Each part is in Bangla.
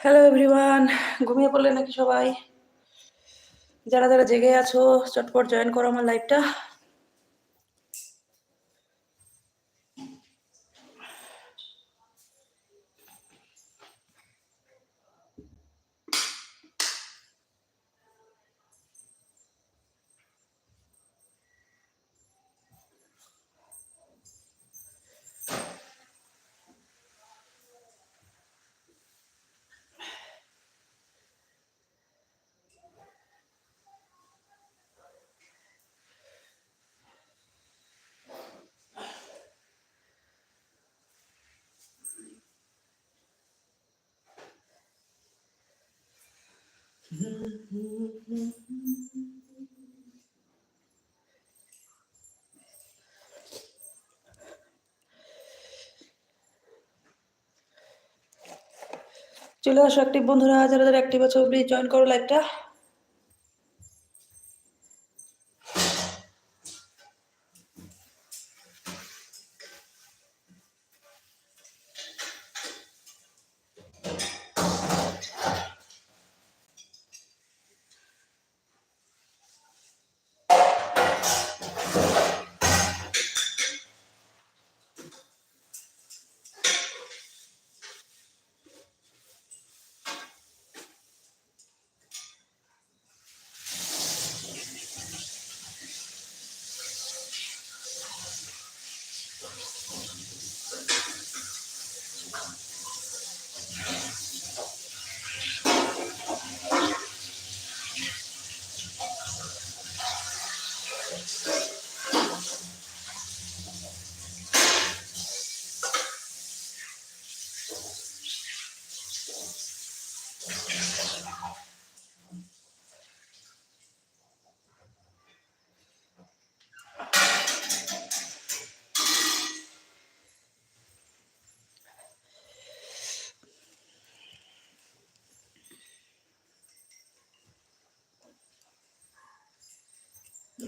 হ্যালো এভরিওয়ান ঘুমিয়ে পড়লে নাকি সবাই? যারা যারা জেগে আছো, চটপট জয়েন করো আমার লাইভটা চলে আসো একটি বন্ধুরা যারা যারা একটি বছর প্লিজ জয়েন করো লাইভটা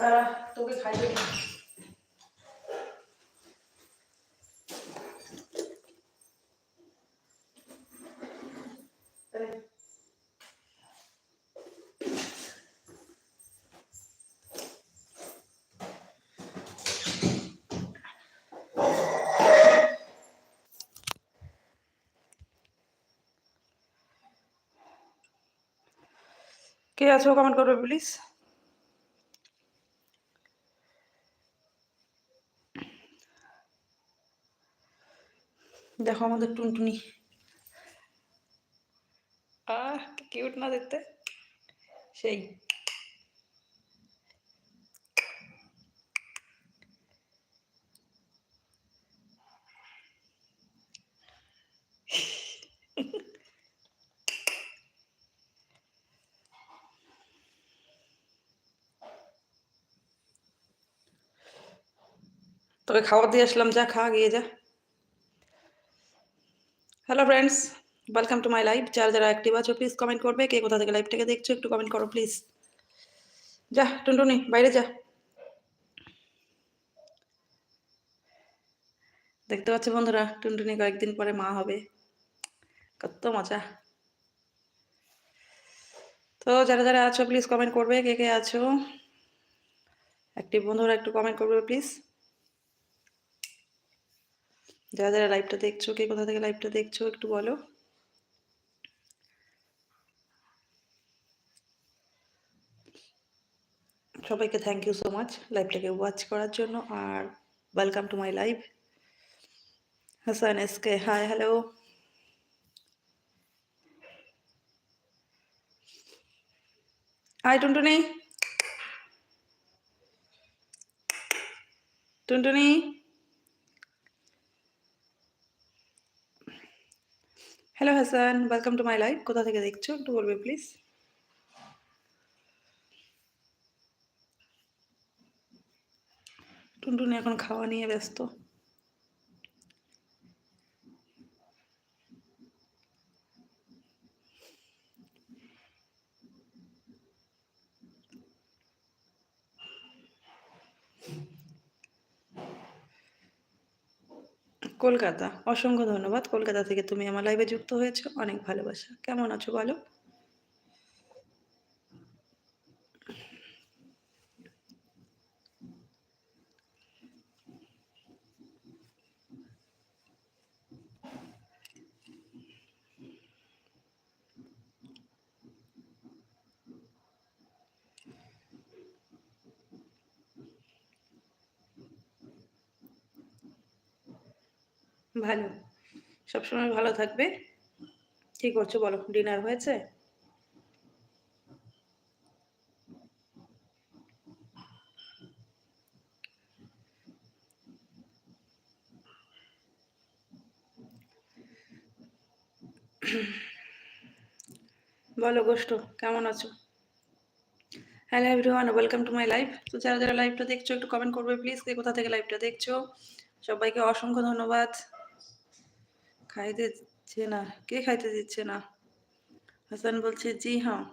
দাঁড়া তোকে খাইবে কে আছো? কমেন্ট করবে প্লিজ দেখো আমাদের টুনটুনি। আহ কিউট না দেখতে? সেই। তোকে খাবার দিয়ে আসলাম, যা খা, গিয়ে যা। Hello friends welcome to my live যারা যারা অ্যাক্টিভ আছো প্লিজ কমেন্ট করবে। কে কোথা থেকে লাইভটাকে দেখছ, একটু কমেন্ট করো প্লিজ যা, টুনটুনি, বাইরে যা। দেখতে পাচ্ছ বন্ধুরা, টুনটুনি কয়েকদিন পরে মা হবে। কত মজা। তো যারা যারা আছো প্লিজ কমেন্ট করবে, কে কে আছো। অ্যাক্টিভ বন্ধুরা, একটু কমেন্ট করবে প্লিজ যারা যারা লাইভটা দেখছ, কে কোথা থেকে লাইভটা দেখছ একটু বলো। সবাইকে থ্যাংক ইউ সো মাচ লাইভটাকে ওয়াচ করার জন্য আর welcome to my live Hasan SK hi hello hi Tuntuni. Tuntuni. Hello Hasan welcome to my life কোথা থেকে দেখছ? একটু বলবে প্লিজ টুনটুনি এখন খাওয়া নিয়ে ব্যস্ত। কলকাতা। অসংখ্য ধন্যবাদ। কলকাতা থেকে তুমি আমার লাইভে যুক্ত হয়েছো। অনেক ভালোবাসা। কেমন আছো বলো? ভালো। সবসময় ভালো থাকবে। কি করছ বলো ডিনার হয়েছে? বলো গোষ্ঠ, কেমন আছো? Hello everyone welcome to my live তো যারা যারা লাইভটা দেখছ, একটু কমেন্ট করবে প্লিজ কোথা থেকে লাইভটা দেখছ? সবাইকে অসংখ্য ধন্যবাদ। খাইতে দিচ্ছে না। কে খাইতে দিচ্ছে না? হাসান বলছে, জি হ্যাঁ।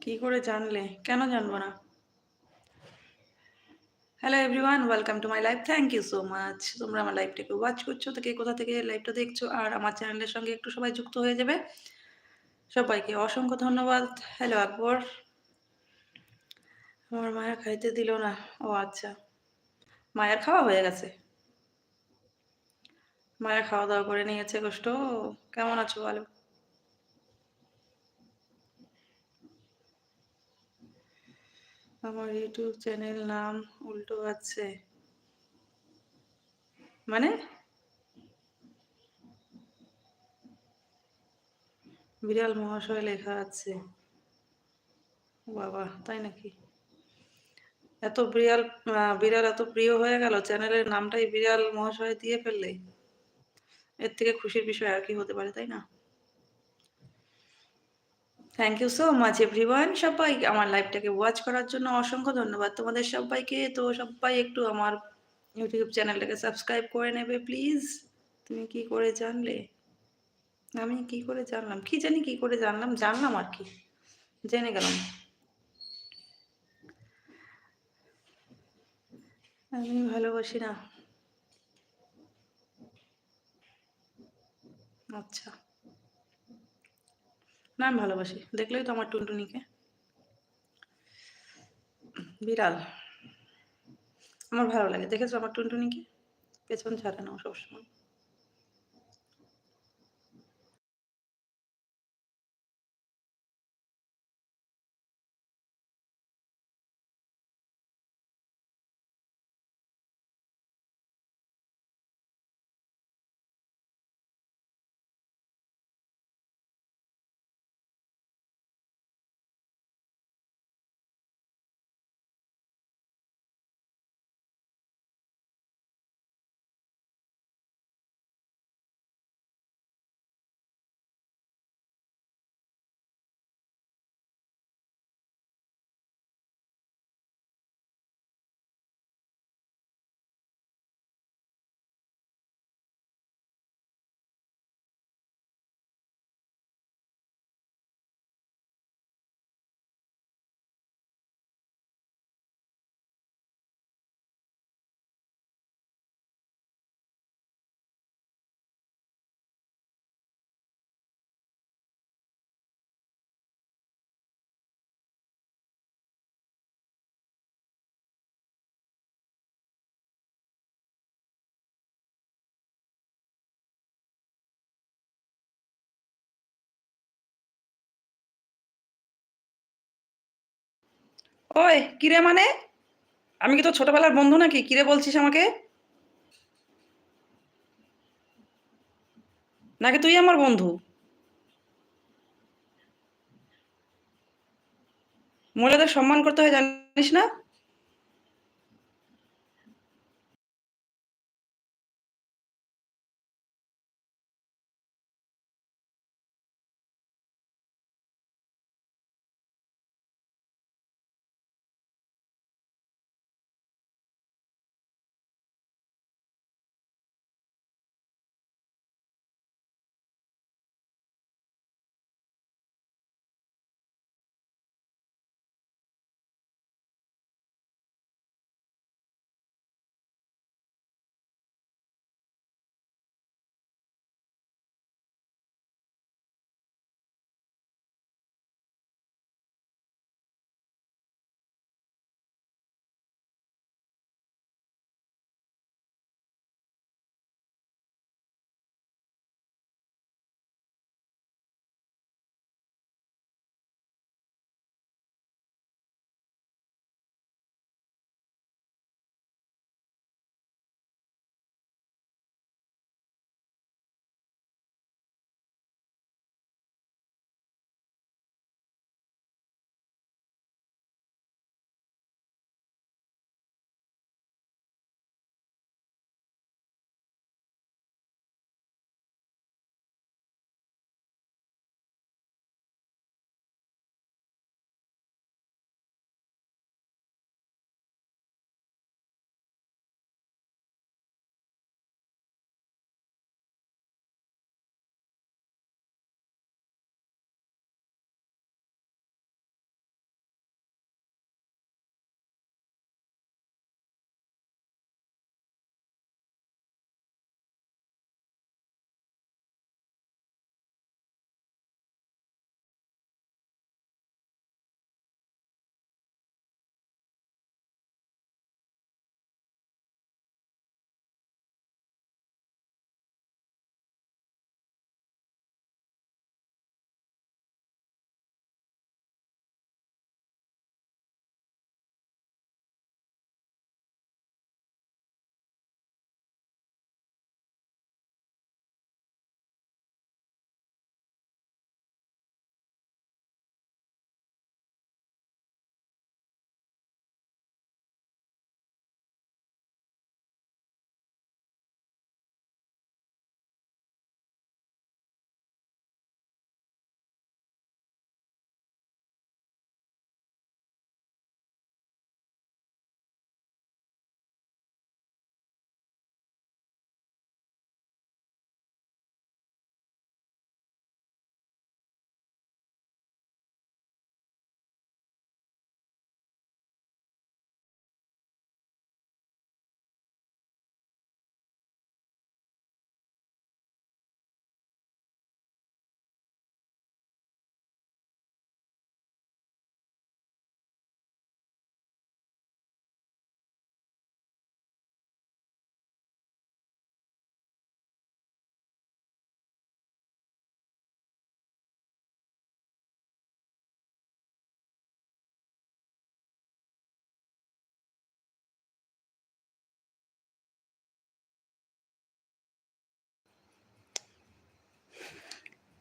কি করে জানলে? কেন জানব না? Hello everyone welcome to my live thank you so much তোমরা আমার লাইভটাকে ওয়াচ করছ, তো কে কোথা থেকে লাইভটা দেখছ? আর আমার চ্যানেলের সঙ্গে একটু সবাই যুক্ত হয়ে যাবে। সবাইকে অসংখ্য ধন্যবাদ। হ্যালো আকবর। আমার মায়া খাইতে দিল না। ও আচ্ছা। মায়ের খাওয়া হয়ে গেছে? মায়া খাওয়া দাওয়া করে নিয়েছে কষ্ট। কেমন আছো বলো? আমার ইউটিউব চ্যানেল নাম উল্টো আছে। মানে? বিড়াল মহাশয় লেখা আছে। বাবা, তাই নাকি? এত বিড়াল বিড়াল এত প্রিয় হয়ে গেল, চ্যানেলের নামটাই বিড়াল মহাশয় দিয়ে ফেললে। এর থেকে খুশির বিষয় আর কি হতে পারে, তাই না? Thank you so much everyone সবাই আমার লাইভটাকে ওয়াচ করার জন্য অসংখ্য ধন্যবাদ তোমাদের সবাইকে। তো সবাই একটু আমার ইউটিউব চ্যানেলটাকে সাবস্ক্রাইব করে নেবে প্লিজ তুমি কি করে জানলে? আমি কি করে জানলাম? কি জানি কি করে জানলাম? জানলাম আর কি। জেনে গেলাম। আমি ভালোবাসি না। আচ্ছা। না, আমি ভালোবাসি। দেখলেই তো আমার টুনটুনিকে। বিড়াল। আমার ভালো লাগে। দেখেছ আমার টুনটুনিকে? পেছন ছাড়ে না সবসময়। ওই, কিরে মানে? আমি কি তো ছোটবেলার বন্ধু নাকি? কিরে বলছিস আমাকে? নাকি তুই আমার বন্ধু? মহিলাদের সম্মান করতে হয়, জানিস না?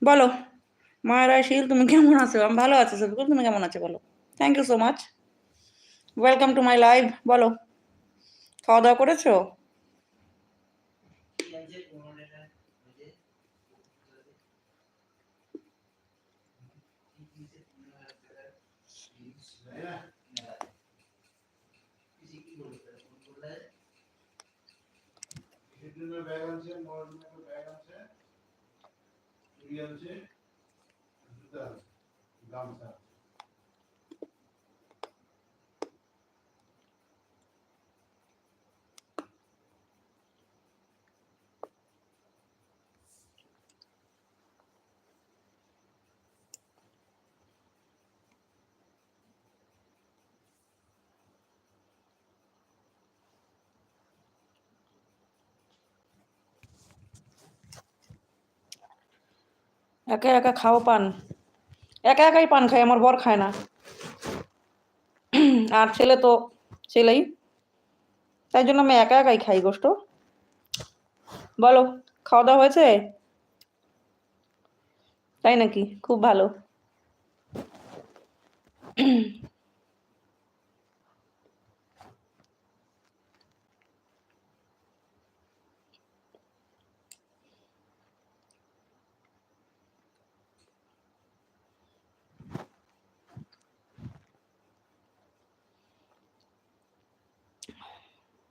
বলো। মায়েরা শীল, তুমি কেমন আছো? আমি ভালো আছি সবিকুল তুমি কেমন আছো বলো? Thank you so much welcome to my live বলো। খাওয়া দাওয়া করেছ? ব্যাগ আনছে মহাজনের ব্যাগ আনছে চুড়ি হচ্ছে গামছা। একা একা খাও পান। একা একাই পান খায়, আমার বর খায় না। আর ছেলে তো ছেলেই। তাই জন্য আমি একা একাই খাই গোষ্ঠ। বলো, খাওয়া দাওয়া হয়েছে? তাই নাকি? খুব ভালো।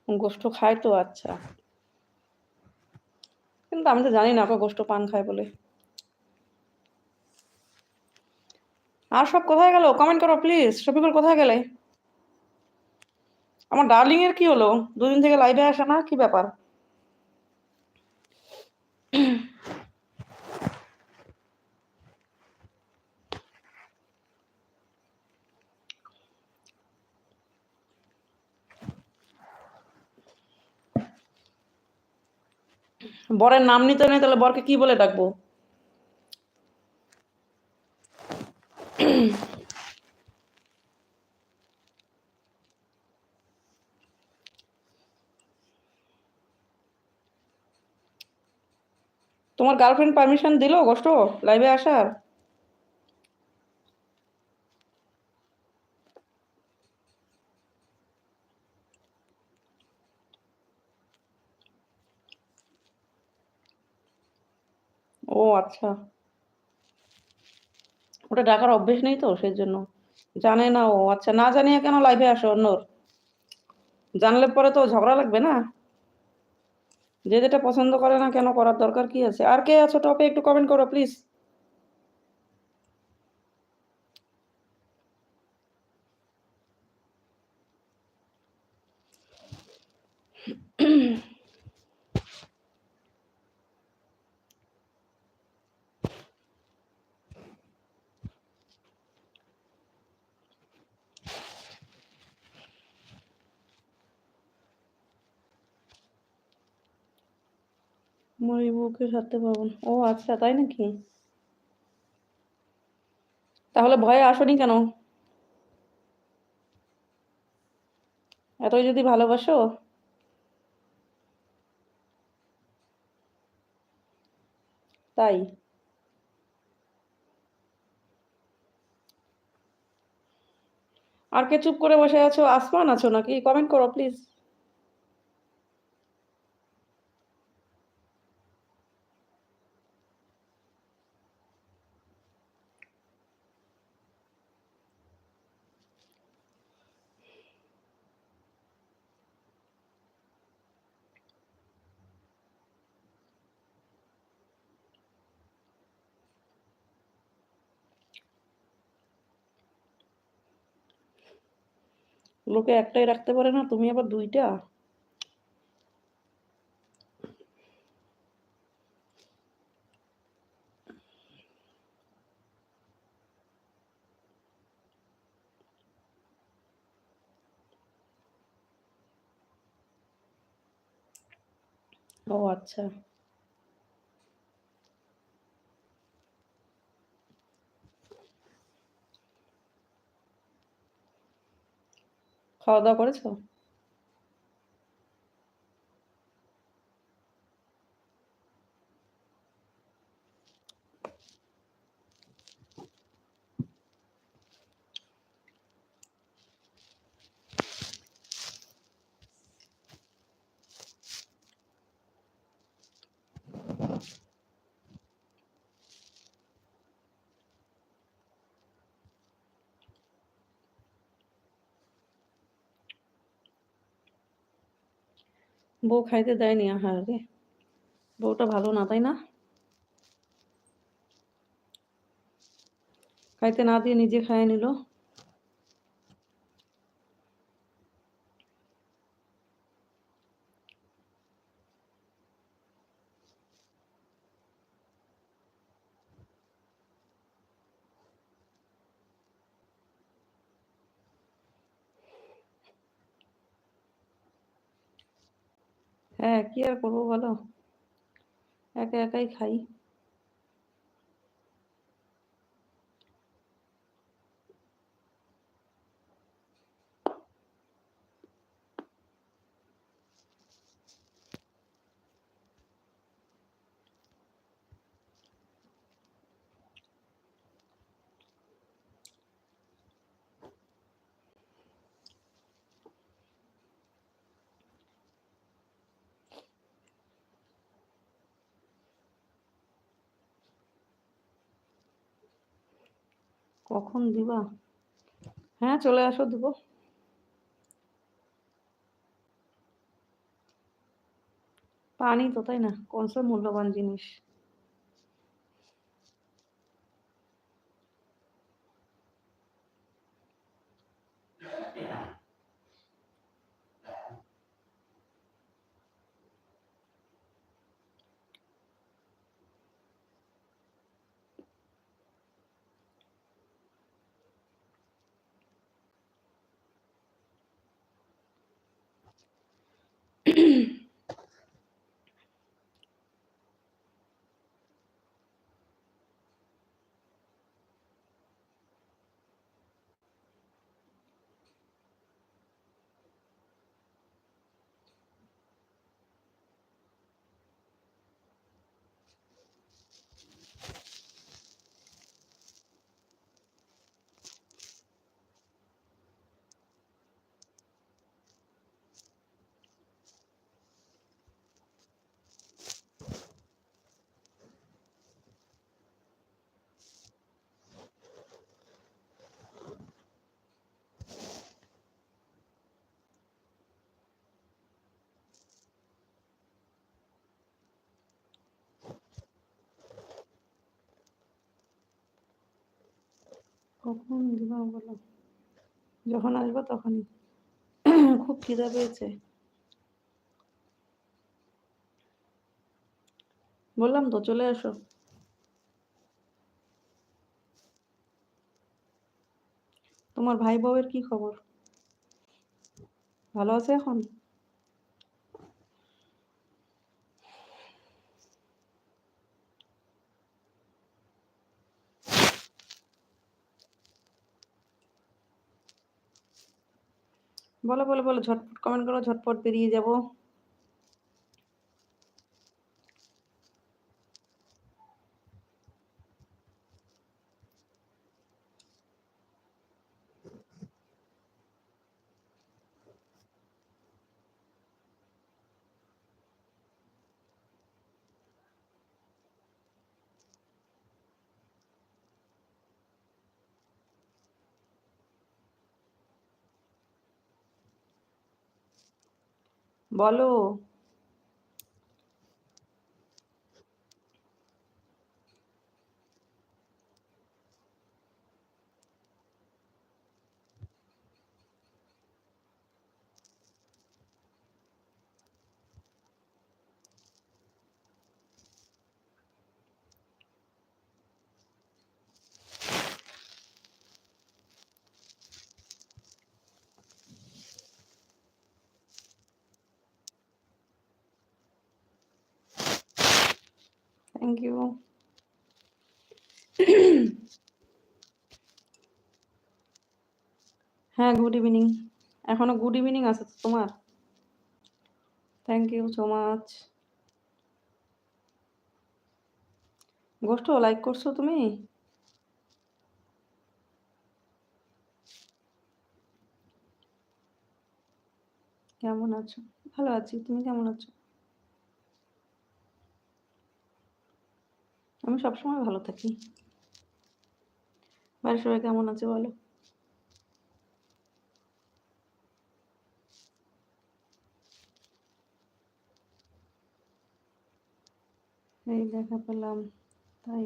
গোষ্ঠ খায় তো আচ্ছা। কিন্তু আমি তো জানি না ওকে গোষ্ঠ পান খায় বলে। আর সব কোথায় গেল? কমেন্ট করো প্লিজ শফিকুল কোথায় গেলে? আমার ডার্লিং এর কি হলো? দুদিন থেকে লাইভে আসে না? কি ব্যাপার? বরের নাম নিতে নেই, তাহলে বরকে কি বলে ডাকবো? তোমার গার্লফ্রেন্ড পারমিশন দিল কষ্ট লাইভে আসার? ও আচ্ছা। ওটা ডাকার অভ্যেস নেই তো সেই জন্য জানে না ও আচ্ছা না জানিয়ে কেন লাইভে আসে অন্যর? জানলে পরে তো ঝগড়া লাগবে না? যে যেটা পছন্দ করে না কেন করার দরকার কি আছে? আর কে আছো টপে একটু কমেন্ট করো প্লিজ মরি বুকে পারব না। ও আচ্ছা তাই নাকি? তাহলে ভয়ে আসনি কেন? এতই যদি ভালোবাসো? তাই? আর কে চুপ করে বসে আছো? আসমান আছো নাকি? কমেন্ট করো প্লিজ লোকে একটাই রাখতে পারে না তুমি আবার দুইটা? ও আচ্ছা। খাওয়া দাওয়া করেছ? বউ খাইতে দেয়নি আহার রে বউটা ভালো না, তাই না? খাইতে না দিয়ে নিজে খাইয়ে নিল। হ্যাঁ কি আর করব বলো? একা একাই খাই। কখন দিবা? হ্যাঁ চলে আসো দিব। পানি তো তাই না? কোন সব মূল্যবান জিনিস। কখন দিবা বলো? যখন আসব তখনই। খুব খিদা পেয়েছে। বললাম তো, চলে আসো। তোমার ভাই বউয়ের কি খবর? ভালো আছে এখন? বলো বলো বলো ঝটপট কমেন্ট করো ঝটপট বেরিয়ে যাব। বলো থ্যাংক ইউ হ্যাঁ গুড ইভিনিং এখনও গুড ইভিনিং আছে তো তোমার? Thank you so much Gostho like করছ তুমি? কেমন আছো? ভালো আছি, তুমি কেমন আছো? আমি সবসময় ভালো থাকি। বাড়ির সবাই কেমন আছে বলো? এই দেখা পেলাম, তাই।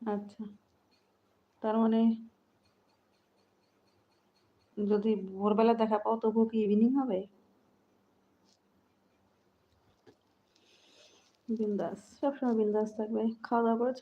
আচ্ছা তার মানে যদি ভোরবেলা দেখা পাও তবুও কি ইভিনিং হবে? বিন্দাস সবসময় বিন্দাস থাকবে খাওয়া দাওয়া করেছ